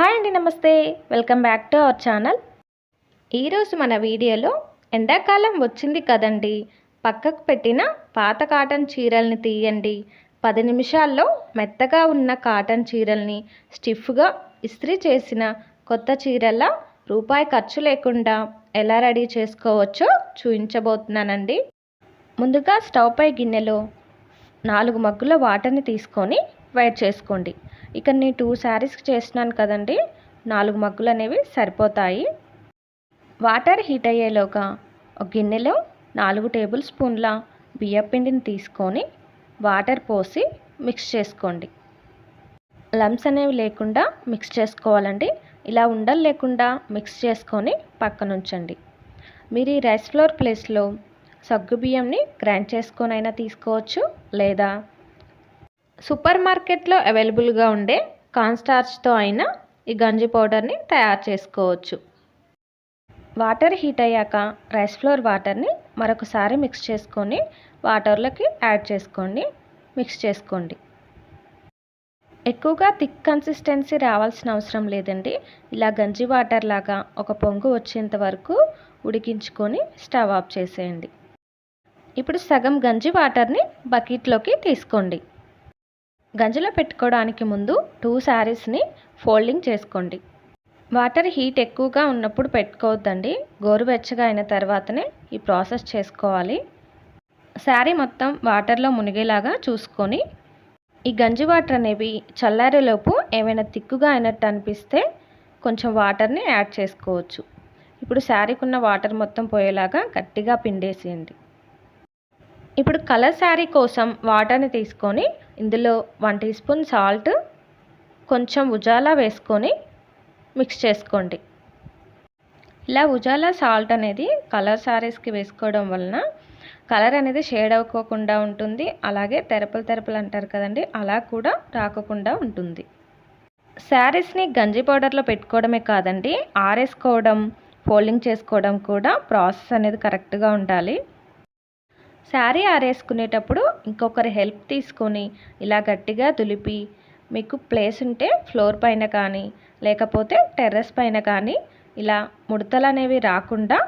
Hi అండి నమస్తే. Welcome back to our channel. ఈరోజు మన వీడియోలో ఎండాకాలం వచ్చింది కదండి. పక్కకు పెట్టిన పాత కాటన్ చీరల్ని తీయండి. పది నిమిషాల్లో మెత్తగా ఉన్న కాటన్ చీరల్ని స్టిఫ్గా ఇస్త్రీ చేసిన కొత్త చీరల రూపాయి ఖర్చు లేకుండా ఎలా రెడీ చేసుకోవచ్చో చూపించబోతున్నానండి ముందుగా స్టవ్ పై గిన్నెలో నాలుగు మగ్గుల వాటర్ని తీసుకొని వేడి చేసుకోండి. ఇక్కడ నేను టూ శారీస్కి చేస్తున్నాను కదండి నాలుగు మగ్గులు అనేవి సరిపోతాయి. వాటర్ హీట్ అయ్యేలోగా ఒక గిన్నెలో నాలుగు టేబుల్ స్పూన్ల బియ్యపిండిని తీసుకొని వాటర్ పోసి మిక్స్ చేసుకోండి. లమ్స్ అనేవి లేకుండా మిక్స్ చేసుకోవాలండి. ఇలా ఉండలు లేకుండా మిక్స్ చేసుకొని పక్కన ఉంచండి మీరు ఈ రైస్ ఫ్లోర్ ప్లేస్లో సగ్గు బియ్యంని గ్రైండ్ చేసుకొని అయినా తీసుకోవచ్చు లేదా సూపర్ మార్కెట్లో అవైలబుల్గా ఉండే కాన్స్టార్చ్తో అయినా ఈ గంజి పౌడర్ని తయారు చేసుకోవచ్చు. వాటర్ హీట్ అయ్యాక రైస్ ఫ్లోర్ వాటర్ని మరొకసారి మిక్స్ చేసుకొని వాటర్లోకి యాడ్ చేసుకోండి. మిక్స్ చేసుకోండి. ఎక్కువగా థిక్ కన్సిస్టెన్సీ రావాల్సిన అవసరం లేదండి. ఇలా గంజి వాటర్ లాగా ఒక పొంగు వచ్చేంత వరకు ఉడికించుకొని స్టవ్ ఆఫ్ చేసేయండి. ఇప్పుడు సగం గంజి వాటర్ని బకెట్లోకి తీసుకోండి. గంజిలో పెట్టుకోవడానికి ముందు టూ శారీస్ని ఫోల్డింగ్ చేసుకోండి. వాటర్ హీట్ ఎక్కువగా ఉన్నప్పుడు పెట్టుకోవద్దండి. గోరువెచ్చగా అయిన తర్వాతనే ఈ ప్రాసెస్ చేసుకోవాలి. శారీ మొత్తం వాటర్లో మునిగేలాగా చూసుకొని ఈ గంజి వాటర్ అనేవి చల్లారేలోపు ఏమైనా తిక్కుగా అయినట్టు అనిపిస్తే కొంచెం వాటర్ని యాడ్ చేసుకోవచ్చు. ఇప్పుడు శారీకున్న వాటర్ మొత్తం పోయేలాగా గట్టిగా పిండేసేయండి. ఇప్పుడు కలర్ శారీ కోసం వాటర్ని తీసుకొని ఇందులో వన్ టీ స్పూన్ సాల్ట్ కొంచెం ఉజాలా వేసుకొని మిక్స్ చేసుకోండి. ఇలా ఉజాలా సాల్ట్ అనేది కలర్ శారీస్కి వేసుకోవడం వలన కలర్ అనేది షేడ్ అవ్వకోకుండా ఉంటుంది. అలాగే తెరపలు తెరపలు అంటారు కదండి అలా కూడా రాకకుండా ఉంటుంది. శారీస్ని గంజి పౌడర్లో పెట్టుకోవడమే కాదండి ఆరేసుకోవడం ఫోల్డింగ్ చేసుకోవడం కూడా ప్రాసెస్ అనేది కరెక్ట్గా ఉండాలి. శారీ ఆరేసుకునేటప్పుడు ఇంకొకరి హెల్ప్ తీసుకొని ఇలా గట్టిగా దులిపి మీకు ప్లేస్ ఉంటే ఫ్లోర్ పైన కానీ లేకపోతే టెర్రస్ పైన కానీ ఇలా ముడతలు అనేవి రాకుండా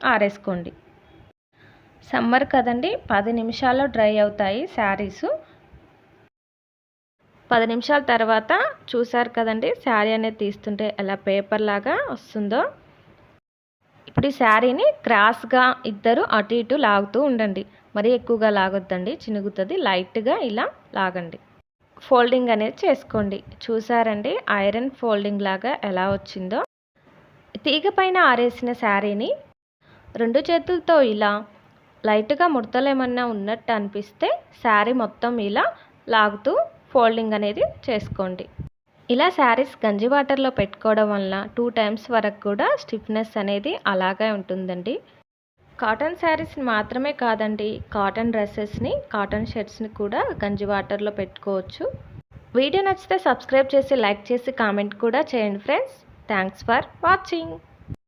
ఆరేసుకోండి. సమ్మర్ కదండి పది నిమిషాల్లో డ్రై అవుతాయి శారీసు. పది నిమిషాల తర్వాత చూసారు కదండి శారీ అనేది తీస్తుంటే ఎలా పేపర్ లాగా వస్తుందో. ఇప్పుడు ఈ శారీని క్రాస్గా ఇద్దరు అటు ఇటు లాగుతూ ఉండండి. మరీ ఎక్కువగా లాగొద్దండి. చినుగుతుంది. లైట్గా ఇలా లాగండి. ఫోల్డింగ్ అనేది చేసుకోండి. చూసారండి? ఐరన్ ఫోల్డింగ్ లాగా ఎలా వచ్చిందో. తీగ పైన ఆరేసిన శారీని రెండు చేతులతో ఇలా లైట్గా ముడతలేమన్నా ఉన్నట్టు అనిపిస్తే శారీ మొత్తం ఇలా లాగుతూ ఫోల్డింగ్ అనేది చేసుకోండి. ఇలా శారీస్ గంజి వాటర్లో పెట్టుకోవడం వల్ల టూ టైమ్స్ వరకు కూడా స్టిఫ్నెస్ అనేది అలాగే ఉంటుందండి. కాటన్ శారీస్ని మాత్రమే కాదండి కాటన్ డ్రెస్సెస్ని కాటన్ షర్ట్స్ని కూడా గంజి వాటర్లో పెట్టుకోవచ్చు. వీడియో నచ్చితే సబ్స్క్రైబ్ చేసి లైక్ చేసి కామెంట్ కూడా చేయండి ఫ్రెండ్స్. Thanks for watching.